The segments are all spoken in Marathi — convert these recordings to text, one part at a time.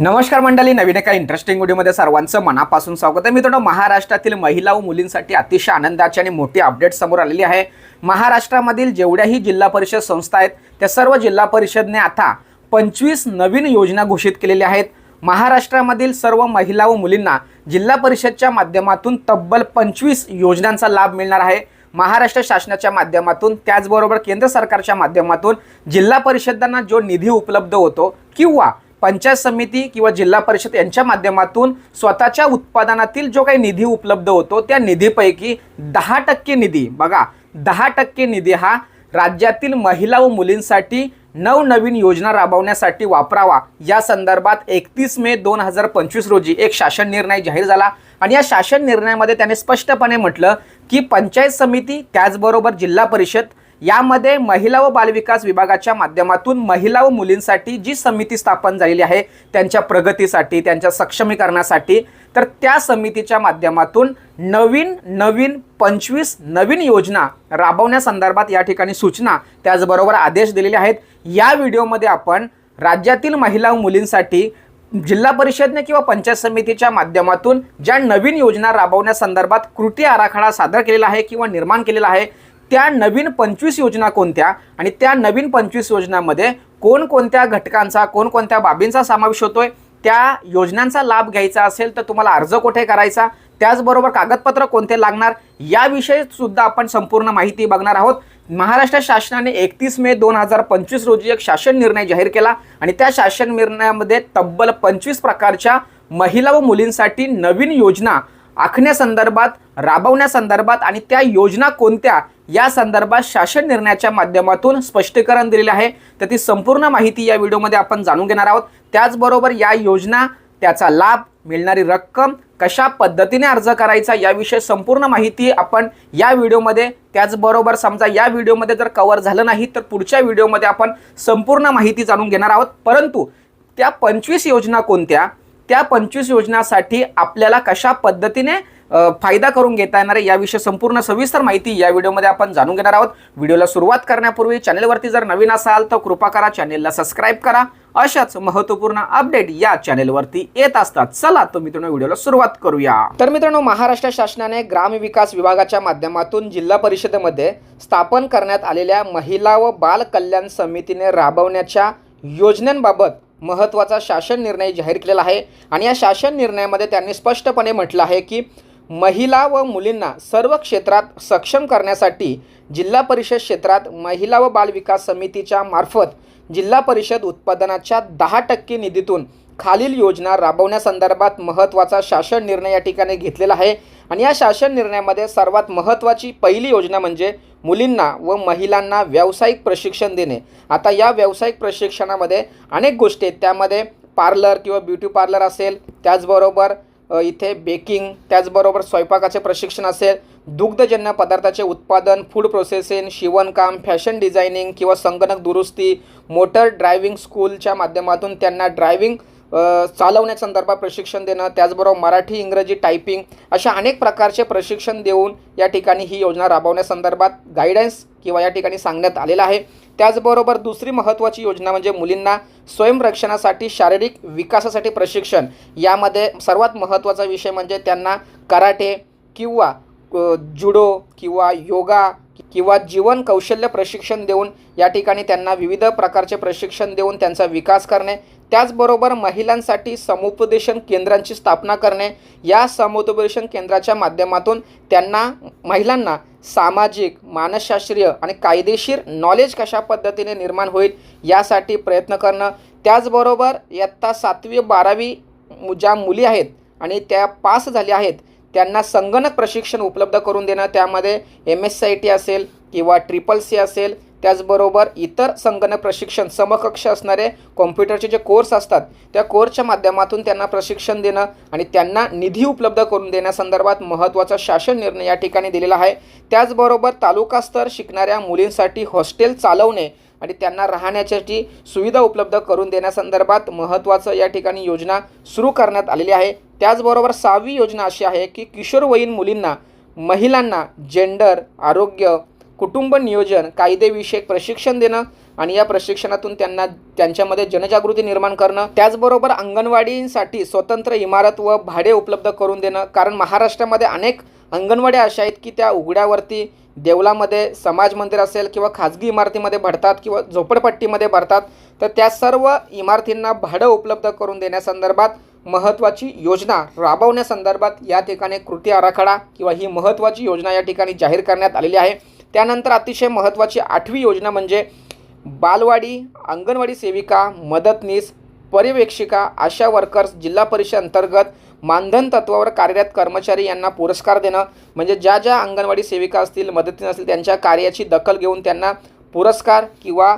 नमस्कार मंडळी नवीन एका इंटरेस्टिंग व्हिडिओमध्ये सर्वांचं मनापासून स्वागत आहे. मित्रांनो महाराष्ट्रातील महिला व मुलींसाठी अतिशय आनंदाची आणि मोठी अपडेट समोर आलेली आहे. महाराष्ट्रामधील जेवढ्याही जिल्हा परिषद संस्था आहेत त्या सर्व जिल्हा परिषदने आता पंचवीस नवीन योजना घोषित केलेल्या आहेत. महाराष्ट्रामधील सर्व महिला व मुलींना जिल्हा परिषदच्या माध्यमातून तब्बल पंचवीस योजनांचा लाभ मिळणार आहे. महाराष्ट्र शासनाच्या माध्यमातून त्याचबरोबर केंद्र सरकारच्या माध्यमातून जिल्हा परिषदांना जो निधी उपलब्ध होतो किंवा पंचायत समिती किंवा जिल्हा परिषद यांच्या माध्यमातून स्वतःच्या उत्पादनातील जो काही निधी उपलब्ध होतो त्या निधीपैकी दहा टक्के निधी बघा दहा टक्के निधी हा राज्यातील महिला व मुलींसाठी नवनवीन योजना राबवण्यासाठी वापरावा. या संदर्भात एकतीस मे दोन हजार पंचवीस रोजी एक शासन निर्णय जाहीर झाला आणि या शासन निर्णयामध्ये त्याने स्पष्टपणे म्हटलं की पंचायत समिती त्याचबरोबर जिल्हा परिषद यामध्ये महिला व बालविकास विभागाच्या माध्यमातून महिला व मुलींसाठी जी समिती स्थापन झालेली आहे त्यांच्या प्रगतीसाठी त्यांच्या सक्षमीकरणासाठी तर त्या समितीच्या माध्यमातून नवीन नवीन पंचवीस नवीन योजना राबवण्यासंदर्भात या ठिकाणी सूचना त्याचबरोबर आदेश दिलेले आहेत. या व्हिडिओमध्ये आपण राज्यातील महिला व मुलींसाठी जिल्हा परिषदने किंवा पंचायत समितीच्या माध्यमातून ज्या नवीन योजना राबवण्यासंदर्भात कृती आराखडा सादर केलेला आहे किंवा निर्माण केलेला आहे त्या नवीन पंचवीस योजना कोणत्या आणि त्या नवीन पंचवीस योजनामध्ये कोणकोणत्या घटकांचा कोणकोणत्या बाबींचा समावेश होतोय? त्या योजनांचा लाभ घ्यायचा असेल तर तुम्हाला अर्ज कुठे करायचा? त्याचबरोबर कागदपत्र कोणते लागणार? याविषयी सुद्धा आपण संपूर्ण माहिती बघणार आहोत. महाराष्ट्र शासनाने एकतीस मे दोन हजार पंचवीस रोजी एक शासन निर्णय जाहीर केला आणि त्या शासन निर्णयामध्ये तब्बल पंचवीस प्रकारच्या महिला व मुलींसाठी नवीन योजना आखण्यासंदर्भात राबवण्यासंदर्भात आणि त्या योजना कोणत्या या संदर्भात शासन निर्णयाच्या माध्यमातून स्पष्टीकरण दिलेले आहे. तर ती संपूर्ण माहिती या व्हिडिओमध्ये आपण जाणून घेणार आहोत. त्याचबरोबर या योजना त्याचा लाभ मिळणारी रक्कम कशा पद्धतीने अर्ज करायचा याविषयी संपूर्ण माहिती आपण या व्हिडिओमध्ये त्याचबरोबर समजा या व्हिडिओमध्ये जर कवर झालं नाही तर पुढच्या व्हिडिओमध्ये आपण संपूर्ण माहिती जाणून घेणार आहोत. परंतु त्या पंचवीस योजना कोणत्या त्या पंचवीस योजनासाठी आपल्याला कशा पद्धतीने फायदा करून घेता येणार आहे याविषयी संपूर्ण सविस्तर माहिती या व्हिडिओमध्ये आपण जाणून घेणार आहोत. व्हिडिओला सुरुवात करण्यापूर्वी चॅनेलवरती जर नवीन असाल तर कृपा करा चॅनेलला सबस्क्राईब करा. अशाच महत्त्वपूर्ण अपडेट या चॅनेलवरती येत असतात. चला तर मित्रांनो व्हिडिओला सुरुवात करूया. तर मित्रांनो महाराष्ट्र शासनाने ग्रामविकास विभागाच्या माध्यमातून जिल्हा परिषदेमध्ये स्थापन करण्यात आलेल्या महिला व बाल कल्याण समितीने राबवण्याच्या योजनांबाबत महत्त्वाचा शासन निर्णय जाहीर केलेला आहे. आणि या शासन निर्णयामध्ये त्यांनी स्पष्टपणे म्हटलं आहे की महिला व मुलींना सर्व क्षेत्रात सक्षम करण्यासाठी जिल्हा परिषद क्षेत्रात महिला व बाल विकास समितीच्या मार्फत जिल्हा परिषद उत्पादनाच्या दहा टक्के निधीतून खालील योजना राबवण्यासंदर्भात महत्त्वाचा शासन निर्णय या ठिकाणी घेतलेला आहे. आणि या शासन निर्णयामध्ये सर्वात महत्त्वाची पहिली योजना म्हणजे मुलींना व महिलांना व्यावसायिक प्रशिक्षण देणे. आता या व्यावसायिक प्रशिक्षणामध्ये अनेक गोष्टी आहेत. त्यामध्ये पार्लर किंवा ब्युटी पार्लर असेल त्याचबरोबर इथे बेकिंग त्याचबरोबर स्वयंपाकाचे प्रशिक्षण असेल दुग्धजन्य पदार्थाचे उत्पादन फूड प्रोसेसिंग शिवणकाम फॅशन डिझायनिंग किंवा संगणक दुरुस्ती मोटर ड्रायव्हिंग स्कूलच्या माध्यमातून त्यांना ड्रायव्हिंग चालवण्यासंदर्भात प्रशिक्षण देणं त्याचबरोबर मराठी इंग्रजी टायपिंग अशा अनेक प्रकारचे प्रशिक्षण देऊन या ठिकाणी ही योजना राबवण्यासंदर्भात गायडन्स किंवा या ठिकाणी सांगण्यात आलेलं आहे. त्याचबरोबर दुसरी महत्त्वाची योजना म्हणजे मुलींना स्वयंरक्षणासाठी शारीरिक विकासासाठी प्रशिक्षण. यामध्ये सर्वात महत्त्वाचा विषय म्हणजे त्यांना कराटे किंवा जुडो किंवा योगा किंवा जीवन कौशल्य प्रशिक्षण देऊन या ठिकाणी त्यांना विविध प्रकारचे प्रशिक्षण देऊन त्यांचा विकास करणे त्याचबरोबर महिलांसाठी समुपदेशन केंद्रांची स्थापना करणे. या समुपदेशन केंद्राच्या माध्यमातून त्यांना महिलांना सामाजिक मानसशास्त्रीय आणि कायदेशीर नॉलेज कशा पद्धतीने निर्माण होईल यासाठी प्रयत्न करणं. त्याचबरोबर इयत्ता सातवी बारावी ज्या मुली आहेत आणि त्या पास झाल्या आहेत त्यांना संगणक प्रशिक्षण उपलब्ध करून देणं. त्यामध्ये M S C I T असेल किंवा ट्रिपल सी असेल त्याचबरोबर इतर संगणक प्रशिक्षण समकक्ष असणारे कॉम्प्युटरचे जे कोर्स असतात त्या कोर्सच्या माध्यमातून त्यांना प्रशिक्षण देणं आणि त्यांना निधी उपलब्ध करून देण्यासंदर्भात महत्त्वाचा शासन निर्णय या ठिकाणी दिलेला आहे. त्याचबरोबर तालुकास्तर शिकणाऱ्या मुलींसाठी हॉस्टेल चालवणे आणि त्यांना राहण्यासाठी सुविधा उपलब्ध करून देण्यासंदर्भात महत्त्वाचं या ठिकाणी योजना सुरू करण्यात आलेली आहे. त्याचबरोबर सहावी योजना अशी आहे की किशोरवयीन मुलींना महिलांना जेंडर आरोग्य कुटुंब नियोजन कायदेविषयक प्रशिक्षण देणं आणि या प्रशिक्षणातून त्यांना त्यांच्यामध्ये जनजागृती निर्माण करणं त्याचबरोबर अंगणवाडीसाठी स्वतंत्र इमारत व भाडे उपलब्ध करून देणं. कारण महाराष्ट्रामध्ये अनेक अंगणवाड्या अशा आहेत की त्या उघड्यावरती देवलामध्ये समाज मंदिर असेल किंवा खाजगी इमारतीमध्ये भरतात किंवा झोपडपट्टीमध्ये भरतात तर त्या सर्व इमारतींना भाडं उपलब्ध करून देण्यासंदर्भात महत्त्वाची योजना राबवण्यासंदर्भात या ठिकाणी कृती आराखडा किंवा ही महत्त्वाची योजना या ठिकाणी जाहीर करण्यात आलेली आहे. त्यानंतर अतिशय महत्त्वाची आठवी योजना म्हणजे बालवाडी अंगणवाडी सेविका मदतनीस पर्यवेक्षिका आशा वर्कर्स जिल्हा परिषद अंतर्गत मानधन तत्वावर कार्यरत कर्मचारी यांना पुरस्कार देणं म्हणजे ज्या ज्या अंगणवाडी सेविका असतील मदतीन असतील त्यांच्या कार्याची दखल घेऊन त्यांना पुरस्कार किंवा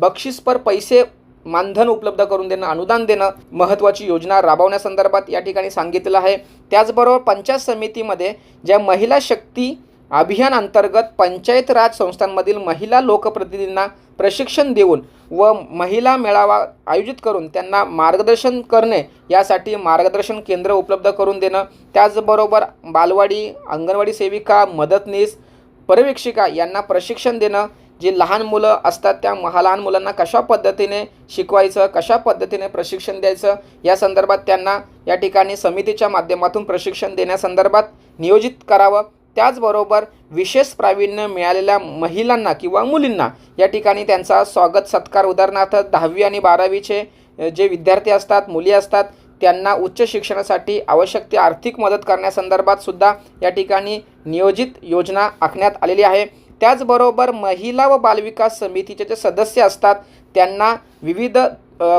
बक्षीसपर पैसे मानधन उपलब्ध करून देणं अनुदान देणं महत्त्वाची योजना राबवण्यासंदर्भात या ठिकाणी सांगितलं आहे. त्याचबरोबर पंचायत समितीमध्ये ज्या महिला शक्ती अभियान अंतर्गत पंचायत राज संस्थांमधील महिला लोकप्रतिनिधींना प्रशिक्षण देऊन व महिला मेळावा आयोजित करून त्यांना मार्गदर्शन करणे यासाठी मार्गदर्शन केंद्र उपलब्ध करून देणं. त्याचबरोबर बालवाडी अंगणवाडी सेविका मदतनीस पर्यवेक्षिका यांना प्रशिक्षण देणं. जे लहान मुलं असतात त्या महा लहान मुलांना कशा पद्धतीने शिकवायचं कशा पद्धतीने प्रशिक्षण द्यायचं या संदर्भात त्यांना या ठिकाणी समितीच्या माध्यमातून प्रशिक्षण देण्यासंदर्भात नियोजित करावं. त्याचबरोबर विशेष प्रावीण्य मिळालेल्या महिलांना किंवा मुलींना या ठिकाणी त्यांचा स्वागत सत्कार. उदाहरणार्थ दहावी आणि बारावीचे जे विद्यार्थी असतात मुली असतात त्यांना उच्च शिक्षणासाठी आवश्यक ती आर्थिक मदत करण्यासंदर्भात सुद्धा या ठिकाणी नियोजित योजना आखण्यात आलेली आहे. त्याचबरोबर महिला व बालविकास समितीचे जे सदस्य असतात त्यांना विविध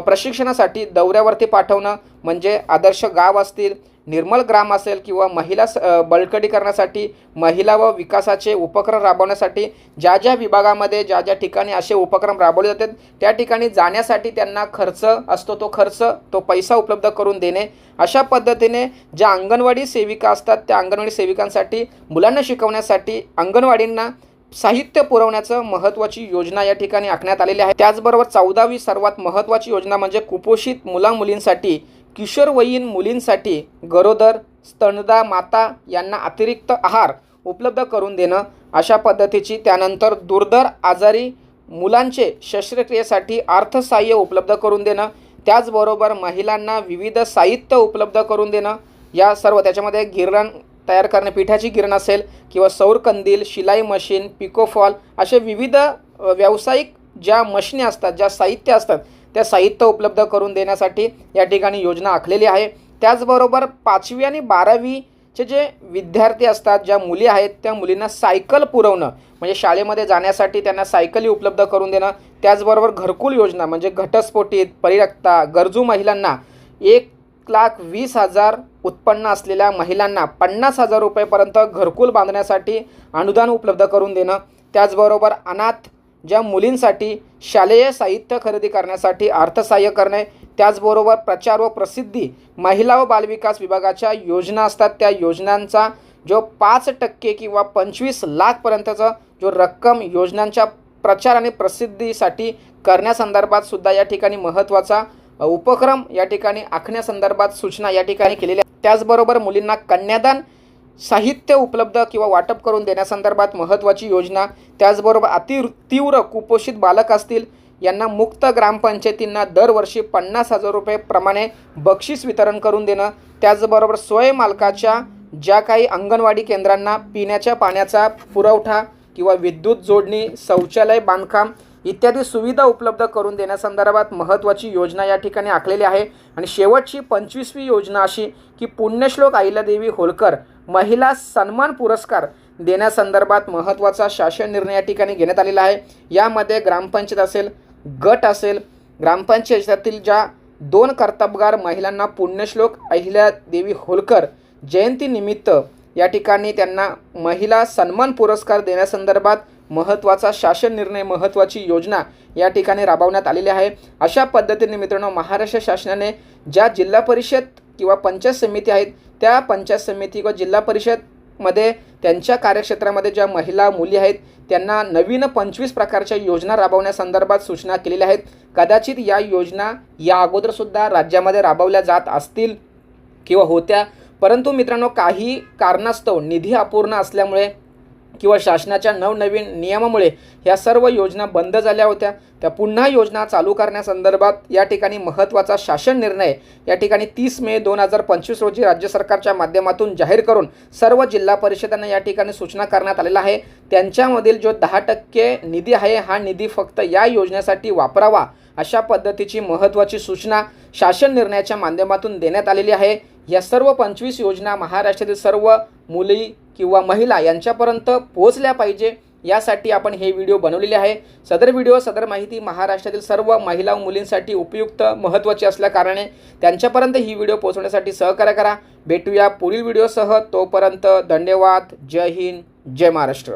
प्रशिक्षणासाठी दौऱ्यावरती पाठवणं म्हणजे आदर्श गाव असतील निर्मल ग्राम असेल किंवा महिला स बळकटीकरणासाठी महिला व विकासाचे उपक्रम राबवण्यासाठी ज्या ज्या विभागामध्ये ज्या ज्या ठिकाणी असे उपक्रम राबवले जातात त्या ठिकाणी जाण्यासाठी त्यांना खर्च असतो तो खर्च तो पैसा उपलब्ध करून देणे अशा पद्धतीने ज्या अंगणवाडी सेविका असतात त्या अंगणवाडी सेविकांसाठी मुलांना शिकवण्यासाठी अंगणवाडींना साहित्य पुरवण्याचं महत्त्वाची योजना या ठिकाणी आखण्यात आलेली आहे. त्याचबरोबर चौदावी सर्वात महत्त्वाची योजना म्हणजे कुपोषित मुला मुलींसाठी किशोरवयीन मुलींसाठी गरोदर स्तनदा माता यांना अतिरिक्त आहार उपलब्ध करून देणं अशा पद्धतीची त्यानंतर दुर्धर आजारी मुलांचे शस्त्रक्रियेसाठी अर्थसहाय्य उपलब्ध करून देणं त्याचबरोबर महिलांना विविध साहित्य उपलब्ध करून देणं या सर्व त्याच्यामध्ये गिरण तयार करणे पिठाची गिरण असेल किंवा सौर कंदील शिलाई मशीन पिकोफॉल असे विविध व्यावसायिक ज्या मशिनी असतात ज्या साहित्य असतात त्या साहित्य उपलब्ध करून देण्यासाठी या ठिकाणी योजना आखलेली आहे. त्याचबरोबर पाचवी आणि बारावीचे जे विद्यार्थी असतात ज्या मुली आहेत त्या मुलींना सायकल पुरवणं म्हणजे शाळेमध्ये जाण्यासाठी त्यांना सायकली उपलब्ध करून देणं त्याचबरोबर घरकुल योजना म्हणजे घटस्फोटीत परिरक्ता गरजू महिलांना एक लाख वीस हजार उत्पन्न असलेल्या महिलांना पन्नास हजार रुपयेपर्यंत घरकुल बांधण्यासाठी अनुदान उपलब्ध करून देणं त्याचबरोबर अनाथ ज्या मुलींसाठी शालेय साहित्य खरेदी करण्यासाठी अर्थसहाय्य करणे त्याचबरोबर प्रचार व प्रसिद्धी महिला व बालविकास विभागाच्या योजना असतात. त्या योजनांचा जो पाच टक्के किंवा पंचवीस लाखपर्यंतचा जो रक्कम योजनांच्या प्रचार आणि प्रसिद्धीसाठी करण्यासंदर्भात सुद्धा या ठिकाणी महत्त्वाचा उपक्रम या ठिकाणी आखण्यासंदर्भात सूचना या ठिकाणी केलेल्या त्याचबरोबर मुलींना कन्यादान साहित्य उपलब्ध किंवा वाटप करून देण्यासंदर्भात महत्त्वाची योजना त्याचबरोबर अति तीव्र कुपोषित बालक असतील यांना मुक्त ग्रामपंचायतींना दरवर्षी पन्नास हजार रुपये प्रमाणे बक्षीस वितरण करून देणं त्याचबरोबर स्वयंमालकाच्या ज्या काही अंगणवाडी केंद्रांना पिण्याच्या पाण्याचा पुरवठा किंवा विद्युत जोडणी शौचालय बांधकाम इत्यादी सुविधा उपलब्ध करून देण्यासंदर्भात महत्त्वाची योजना या ठिकाणी आखलेली आहे. आणि शेवटची पंचवीसवी योजना अशी की पुण्यश्लोक अहिल्यादेवी होलकर महिला सन्मान पुरस्कार देण्यासंदर्भात महत्त्वाचा शासन निर्णय या ठिकाणी घेण्यात आलेला आहे. यामध्ये ग्रामपंचायत असेल गट असेल ग्रामपंचायतीतील ज्या दोन कर्तबगार महिलांना पुण्यश्लोक अहिल्यादेवी होलकर जयंतीनिमित्त या ठिकाणी त्यांना महिला सन्मान पुरस्कार देण्यासंदर्भात महत्त्वाचा शासन निर्णय महत्त्वाची योजना या ठिकाणी राबवण्यात आलेली आहे. अशा पद्धतीने मित्रांनो महाराष्ट्र शासनाने ज्या जिल्हा परिषद किंवा पंचायत समिती आहेत त्या पंचायत समिती किंवा जिल्हा परिषदमध्ये त्यांच्या कार्यक्षेत्रामध्ये ज्या महिला मुली आहेत त्यांना नवीन पंचवीस प्रकारच्या योजना राबवण्यासंदर्भात सूचना केलेल्या आहेत. कदाचित या योजना या अगोदरसुद्धा राज्यामध्ये राबवल्या जात असतील किंवा होत्या. परंतु मित्रांनो काही कारणास्तव निधी अपूर्ण असल्यामुळे किंवा शासनाच्या नवनवीन नियमामुळे ह्या सर्व योजना बंद झाल्या होत्या. त्या पुन्हा योजना चालू करण्यासंदर्भात या ठिकाणी महत्त्वाचा शासन निर्णय या ठिकाणी तीस मे दोन हजार पंचवीस रोजी राज्य सरकारच्या माध्यमातून जाहीर करून सर्व जिल्हा परिषदांना या ठिकाणी सूचना करण्यात आलेला आहे. त्यांच्यामधील जो दहा टक्के निधी आहे हा निधी फक्त या योजनेसाठी वापरावा अशा पद्धतीची महत्त्वाची सूचना शासन निर्णयाच्या माध्यमातून देण्यात आलेली आहे. या सर्व पंचवीस योजना महाराष्ट्रातील सर्व मुली किंवा महिला यांच्यापर्यंत पोहोचल्या पाहिजे यासाठी आपण हे व्हिडिओ बनवलेले आहे. सदर व्हिडिओ सदर माहिती महाराष्ट्रातील सर्व महिला व मुलींसाठी उपयुक्त महत्त्वाची असल्याकारणे त्यांच्यापर्यंत ही व्हिडिओ पोहोचवण्यासाठी सहकार्य करा. भेटूया पुढील व्हिडिओसह. तोपर्यंत धन्यवाद. जय हिंद. जय महाराष्ट्र.